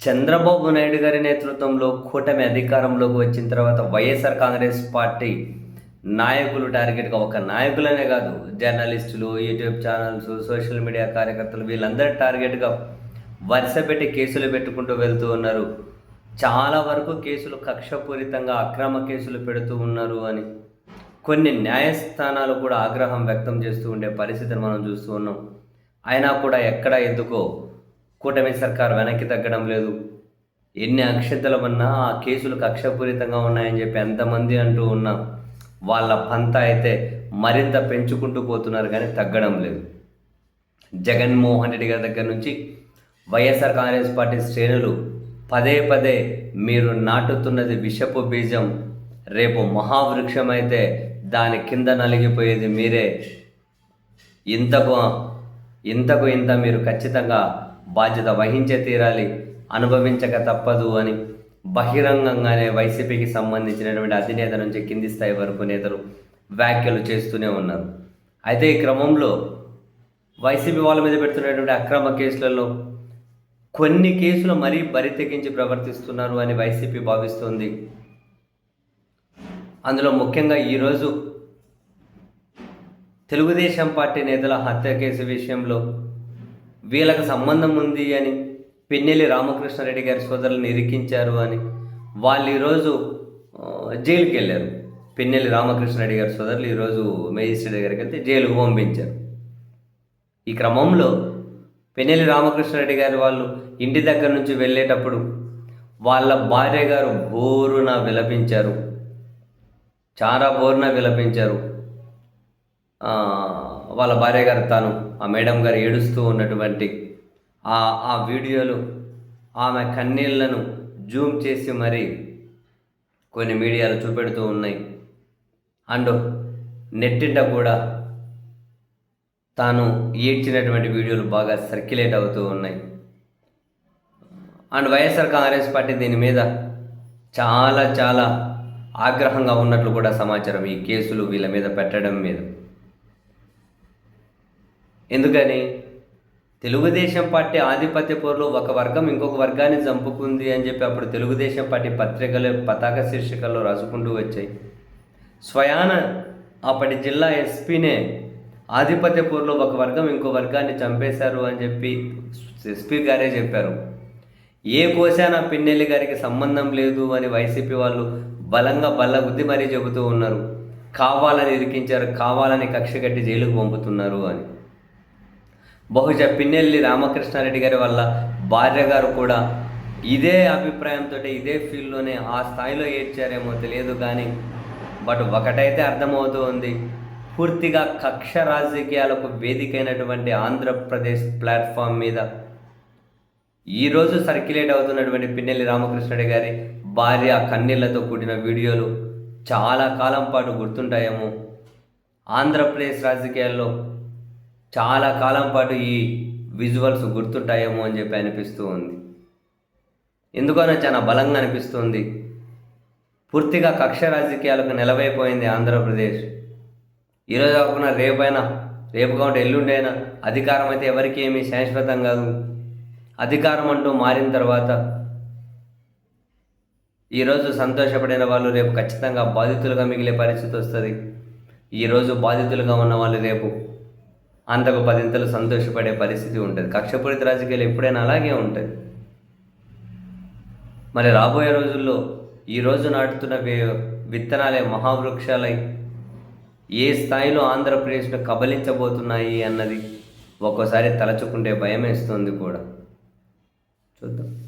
చంద్రబాబు నాయుడు గారి నేతృత్వంలో కూటమి అధికారంలోకి వచ్చిన తర్వాత వైఎస్ఆర్ కాంగ్రెస్ పార్టీ నాయకులు టార్గెట్గా ఒక నాయకులనే కాదు జర్నలిస్టులు యూట్యూబ్ ఛానల్స్ సోషల్ మీడియా కార్యకర్తలు వీళ్ళందరూ టార్గెట్గా వరుస పెట్టి కేసులు పెట్టుకుంటూ వెళ్తూ ఉన్నారు. చాలా వరకు కేసులు కక్షపూరితంగా అక్రమ కేసులు పెడుతూ ఉన్నారు అని. కొన్ని న్యాయస్థానాలు కూడా ఆగ్రహం వ్యక్తం చేస్తూ ఉండే పరిస్థితిని మనం చూస్తూ ఉన్నాం. అయినా కూడా ఎక్కడ ఎందుకో కూటమి సర్కార్ వెనక్కి తగ్గడం లేదు. ఎన్ని అక్షతలమన్నా ఆ కేసులు కక్షపూరితంగా ఉన్నాయని చెప్పి ఎంతమంది అంటూ ఉన్నా వాళ్ళ పంత అయితే మరింత పెంచుకుంటూ పోతున్నారు కానీ తగ్గడం లేదు. జగన్మోహన్ రెడ్డి గారి దగ్గర నుంచి వైఎస్ఆర్ కాంగ్రెస్ పార్టీ శ్రేణులు పదే పదే మీరు నాటుతున్నది విషపు బీజం రేపు మహావృక్షం అయితే దాని కింద నలిగిపోయేది మీరే. ఇంతకు ఇంతకు ఇంత మీరు ఖచ్చితంగా బాధ్యత వహించే తీరాలి. అనుభవించక తప్పదు అని బహిరంగంగానే వైసీపీకి సంబంధించినటువంటి అధినేత నుంచి కింది స్థాయి వరకు నేతలు వ్యాఖ్యలు చేస్తూనే ఉన్నారు. అయితే ఈ క్రమంలో వైసీపీ వాళ్ళ మీద పెడుతున్నటువంటి అక్రమ కేసులలో కొన్ని కేసులు మరీ బరితెగించి ప్రవర్తిస్తున్నారు అని వైసీపీ భావిస్తోంది. అందులో ముఖ్యంగా ఈరోజు తెలుగుదేశం పార్టీ నేతల హత్య కేసు విషయంలో వీళ్ళకి సంబంధం ఉంది అని పిన్నెల్లి రామకృష్ణారెడ్డి గారి సోదరులను ఇరికించారు అని వాళ్ళు ఈరోజు జైలుకి వెళ్ళారు. పిన్నెల్లి రామకృష్ణారెడ్డి గారి సోదరులు ఈరోజు మేజిస్ట్రేట్ దగ్గరికి వెళ్తే జైలుకు పంపించారు. ఈ క్రమంలో పెన్నెల్లి రామకృష్ణారెడ్డి గారి వాళ్ళు ఇంటి దగ్గర నుంచి వెళ్ళేటప్పుడు వాళ్ళ భార్య గారు బోరున విలపించారు. చాలా బోరున విలపించారు. వాళ్ళ భార్య గారు తాను ఆ మేడం గారు ఏడుస్తూ ఉన్నటువంటి ఆ ఆ వీడియోలు ఆమె కన్నీళ్ళను జూమ్ చేసి మరి కొన్ని మీడియాలు చూపెడుతూ ఉన్నాయి. అండ్ నెట్టింట కూడా తాను ఏడ్చినటువంటి వీడియోలు బాగా సర్క్యులేట్ అవుతూ ఉన్నాయి. అండ్ వైఎస్ఆర్ కాంగ్రెస్ పార్టీ దీని మీద చాలా చాలా ఆగ్రహంగా ఉన్నట్లు కూడా సమాచారం ఈ కేసులు వీళ్ళ మీద పెట్టడం మీద. ఎందుకని? తెలుగుదేశం పార్టీ ఆధిపత్య పోరులో ఒక వర్గం ఇంకొక వర్గాన్ని చంపుకుంది అని చెప్పి అప్పుడు తెలుగుదేశం పార్టీ పత్రికలు పతాక శీర్షికల్లో రాసుకుంటూ వచ్చాయి. స్వయాన అప్పటి జిల్లా ఎస్పీనే ఆధిపత్య పోరులో ఒక వర్గం ఇంకో వర్గాన్ని చంపేశారు అని చెప్పి ఎస్పీ గారే చెప్పారు. ఏ కోశాన పిన్నెల్లి గారికి సంబంధం లేదు అని వైసీపీ వాళ్ళు బలంగా బల్లగుద్ది మరీ చెబుతూ ఉన్నారు. కావాలని ఇరికించారు కావాలని కక్ష కట్టి జైలుకు పంపుతున్నారు అని. బహుశా పిన్నెల్లి రామకృష్ణారెడ్డి గారి వల్ల భార్య గారు కూడా ఇదే అభిప్రాయంతో ఇదే ఫీల్డ్లోనే ఆ స్థాయిలో ఏడ్చారేమో తెలియదు కానీ బట్ ఒకటైతే అర్థమవుతూ ఉంది. పూర్తిగా కక్ష రాజకీయాలకు వేదికైనటువంటి ఆంధ్రప్రదేశ్ ప్లాట్ఫామ్ మీద ఈరోజు సర్క్యులేట్ అవుతున్నటువంటి పిన్నెల్లి రామకృష్ణుడి గారి భార్య కన్నీళ్ళతో కూడిన వీడియోలు చాలా కాలం పాటు గుర్తుంటాయేమో. ఆంధ్రప్రదేశ్ రాజకీయాల్లో చాలా కాలం పాటు ఈ విజువల్స్ గుర్తుంటాయేమో అని చెప్పి అనిపిస్తూ ఉంది. ఎందుకనో చాలా బలంగా అనిపిస్తుంది. పూర్తిగా కక్ష రాజకీయాలకు నిలవైపోయింది ఆంధ్రప్రదేశ్. ఈరోజు కాకుండా రేపైనా రేపు కాబట్టి ఎల్లుండైనా అధికారం అయితే ఎవరికి ఏమీ శాశ్వతం కాదు. అధికారం అంటూ మారిన తర్వాత ఈరోజు సంతోషపడిన వాళ్ళు రేపు ఖచ్చితంగా బాధితులుగా మిగిలే పరిస్థితి వస్తుంది. ఈరోజు బాధితులుగా ఉన్న వాళ్ళు రేపు అంతకు పదింతలు సంతోషపడే పరిస్థితి ఉంటుంది. కక్షపూరిత రాజకీయాలు ఎప్పుడైనా అలాగే ఉంటుంది మరి రాబోయే రోజుల్లో ఈ రోజు నాటుతున్న విత్తనాలే మహావృక్షాలై ఏ స్థాయిలో ఆంధ్రప్రదేశ్ను కబలించబోతున్నాయి అన్నది ఒక్కోసారి తలచుకుంటే భయం వేస్తుంది కూడా. చూద్దాం.